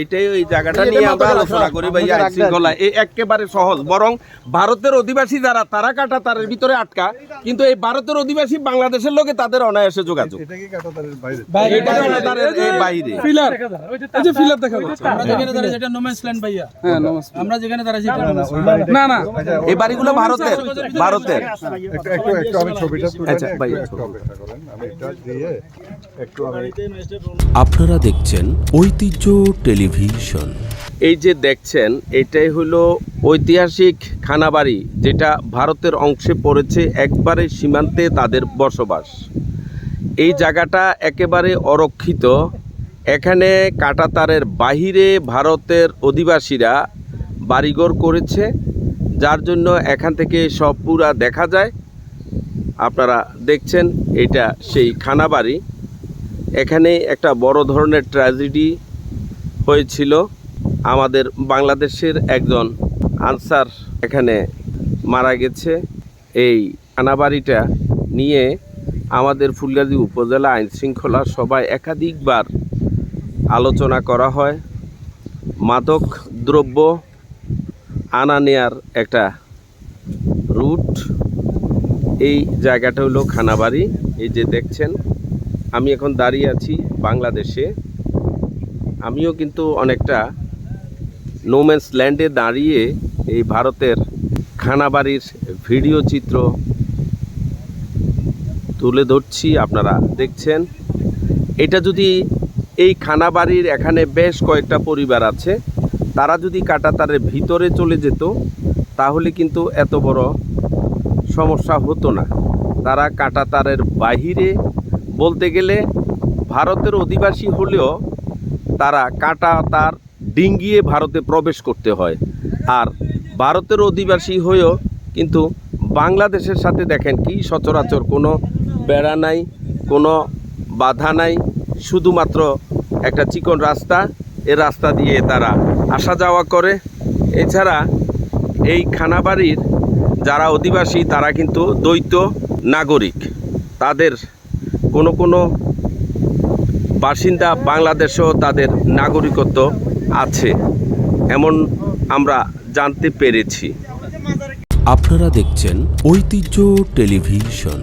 এইটাই ওই জায়গাটা নিয়ে আমরা আলোচনা করি ভাই আইন শৃঙ্খলা এই একেবারে সহজ। বরং ভারতের অধিবাসী যারা তারা কাটা তারের ভিতরে আটকা। কিন্তু এই ভারতের অধিবাসী বাংলাদেশের লোকে তাদের অনায়াসে যোগাযোগ। হ্যাঁ আচ্ছা, আচ্ছা, আপনারা দেখছেন ঐতিহ্য টেলিভিশন এই যে দেখছেন, এটাই হলো ঐতিহাসিক খানাবাড়ি, যেটা ভারতের অংশে পড়েছে একবারে সীমান্তে তাদের বসবাস। এই জায়গাটা একেবারে অরক্ষিত। এখানে কাটাতারের বাহিরে ভারতের অধিবাসীরা বাড়িঘর করেছে, যার জন্য এখান থেকে সব পুরা দেখা যায়। আপনারা দেখছেন, এটা সেই খানাবাড়ি। এখানে একটা বড় ধরনের ট্র্যাজেডি হয়েছিল আমাদের বাংলাদেশের একজন আনসার এখানে মারা গেছে। এই আনাবাড়িটা নিয়ে আমাদের ফুলগাজী উপজেলা আইন শৃঙ্খলা সভায় একাধিকবার আলোচনা করা হয়। মাদক দ্রব্য আনা নেয়ার একটা রুট। এই জায়গাটা হলো খানাবাড়ি, এই যে দেখছেন। আমি এখন দাঁড়িয়ে আছি বাংলাদেশে। আমিও কিন্তু অনেকটা নোম্যান্স ল্যান্ডে দাঁড়িয়ে এই ভারতের খানাবাড়ির ভিডিও চিত্র তুলে ধরছি, আপনারা দেখছেন। এটা যদি এই খানাবাড়ির এখানে বেশ কয়েকটা পরিবার আছে, তারা যদি কাটাতারের ভিতরে চলে যেত, তাহলে কিন্তু এত বড় সমস্যা হতো না। তারা কাটাতারের বাহিরে বলতে গেলে ভারতের অধিবাসী হলেও তারা কাটা তার ডিঙ্গিয়ে ভারতে প্রবেশ করতে হয়। আর ভারতের অধিবাসী হয়েও কিন্তু বাংলাদেশের সাথে দেখেন কি সচরাচর কোনো বেড়া নাই, কোনো বাধা নাই। শুধুমাত্র একটা চিকন রাস্তা, এ রাস্তা দিয়ে তারা আসা যাওয়া করে। এছাড়া এই খানাবাড়ির যারা অধিবাসী তারা কিন্তু দ্বৈত নাগরিক। তাদের কোনো কোনো বাসিন্দা বাংলাদেশেও তাদের নাগরিকত্ব আছে এমন আমরা জানতে পেরেছি। আপনারা দেখছেন ঐতিহ্য টেলিভিশন।